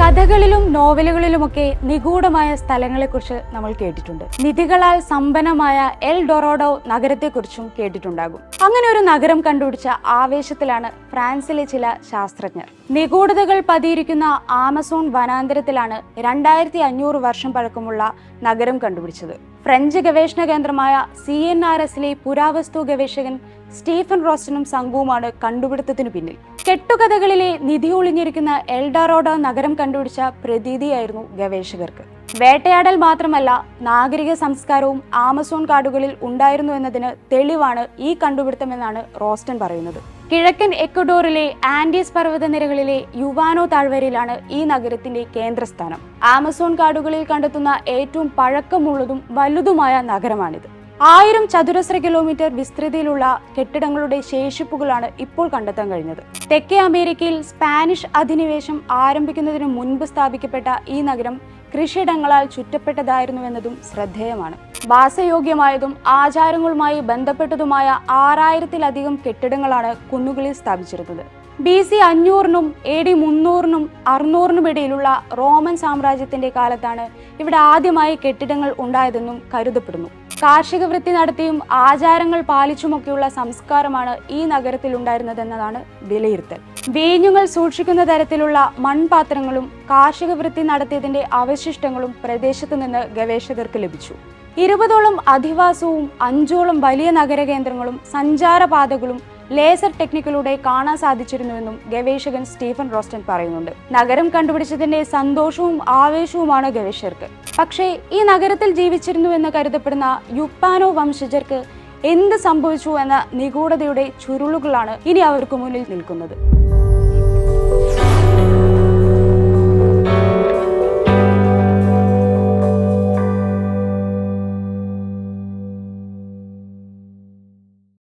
കഥകളിലും നോവലുകളിലുമൊക്കെ നിഗൂഢമായ സ്ഥലങ്ങളെക്കുറിച്ച് നമ്മൾ കേട്ടിട്ടുണ്ട്. നിധികളാൽ സമ്പന്നമായ എൽ ഡൊറോഡോ നഗരത്തെക്കുറിച്ചും കേട്ടിട്ടുണ്ടാകും. അങ്ങനെ ഒരു നഗരം കണ്ടുപിടിച്ച ആവേശത്തിലാണ് ഫ്രാൻസിലെ ചില ശാസ്ത്രജ്ഞർ. നിഗൂഢതകൾ പതിയിരിക്കുന്ന ആമസോൺ വനാന്തരത്തിലാണ് രണ്ടായിരത്തി അഞ്ഞൂറ് വർഷം പഴക്കമുള്ള നഗരം കണ്ടുപിടിച്ചത്. ഫ്രഞ്ച് ഗവേഷണ കേന്ദ്രമായ സി എൻ ആർ എസിലെ പുരാവസ്തു ഗവേഷകൻ സ്റ്റീഫൻ റോസ്റ്റനും സംഘവുമാണ് കണ്ടുപിടുത്തത്തിനു പിന്നിൽ. കെട്ടുകഥകളിലെ നിധി ഒളിഞ്ഞിരിക്കുന്ന എൽഡാറോഡ നഗരം കണ്ടുപിടിച്ച പ്രതീതിയായിരുന്നു ഗവേഷകർക്ക്. വേട്ടയാടൽ മാത്രമല്ല നാഗരിക സംസ്കാരവും ആമസോൺ കാടുകളിൽ ഉണ്ടായിരുന്നു എന്നതിന് തെളിവാണ് ഈ കണ്ടുപിടുത്തമെന്നാണ് റോസ്റ്റൻ പറയുന്നത്. കിഴക്കൻ എക്വഡോറിലെ ആൻഡീസ് പർവതനിരകളിലെ യുവാനോ താഴ്വരയിലാണ് ഈ നഗരത്തിന്റെ കേന്ദ്രസ്ഥാനം. ആമസോൺ കാടുകളിൽ കണ്ടെത്തുന്ന ഏറ്റവും പഴക്കമുള്ളതും വലുതുമായ നഗരമാണിത്. ആയിരം ചതുരശ്ര കിലോമീറ്റർ വിസ്തൃതിയിലുള്ള കെട്ടിടങ്ങളുടെ ശേഷിപ്പുകളാണ് ഇപ്പോൾ കണ്ടെത്താൻ കഴിഞ്ഞത്. തെക്കേ അമേരിക്കയിൽ സ്പാനിഷ് അധിനിവേശം ആരംഭിക്കുന്നതിന് മുൻപ് സ്ഥാപിക്കപ്പെട്ട ഈ നഗരം കൃഷിയിടങ്ങളാൽ ചുറ്റപ്പെട്ടതായിരുന്നുവെന്നതും ശ്രദ്ധേയമാണ്. വാസയോഗ്യമായതും ആചാരങ്ങളുമായി ബന്ധപ്പെട്ടതുമായ ആറായിരത്തിലധികം കെട്ടിടങ്ങളാണ് കുന്നുകളിൽ സ്ഥാപിച്ചിരുന്നത്. ബി സി അഞ്ഞൂറിനും എ ഡി മുന്നൂറിനും അറുന്നൂറിനും ഇടയിലുള്ള റോമൻ സാമ്രാജ്യത്തിന്റെ കാലത്താണ് ഇവിടെ ആദ്യമായി കെട്ടിടങ്ങൾ ഉണ്ടായതെന്നും കരുതപ്പെടുന്നു. കാർഷിക വൃത്തി നടത്തിയും ആചാരങ്ങൾ പാലിച്ചുമൊക്കെയുള്ള സംസ്കാരമാണ് ഈ നഗരത്തിൽ ഉണ്ടായിരുന്നതെന്നതാണ് വിലയിരുത്തൽ. വീഞ്ഞുങ്ങൾ സൂക്ഷിക്കുന്ന തരത്തിലുള്ള മൺപാത്രങ്ങളും കാർഷിക വൃത്തി നടത്തിയതിന്റെ അവശിഷ്ടങ്ങളും പ്രദേശത്ത് നിന്ന് ഗവേഷകർക്ക് ലഭിച്ചു. ഇരുപതോളം അധിവാസവും അഞ്ചോളം വലിയ നഗര കേന്ദ്രങ്ങളും സഞ്ചാരപാതകളും ലേസർ ടെക്നിക്കിലൂടെ കാണാൻ സാധിച്ചിരുന്നുവെന്നും ഗവേഷകൻ സ്റ്റീഫൻ റോസ്റ്റൻ പറയുന്നുണ്ട്. നഗരം കണ്ടുപിടിച്ചതിന്റെ സന്തോഷവും ആവേശവുമാണ് ഗവേഷകർക്ക്. പക്ഷേ ഈ നഗരത്തിൽ ജീവിച്ചിരുന്നു എന്ന് കരുതപ്പെടുന്ന യുപ്പാനോ വംശജർക്ക് എന്ത് സംഭവിച്ചു എന്ന നിഗൂഢതയുടെ ചുരുളുകളാണ് ഇനി അവർക്ക് മുന്നിൽ നിൽക്കുന്നത്.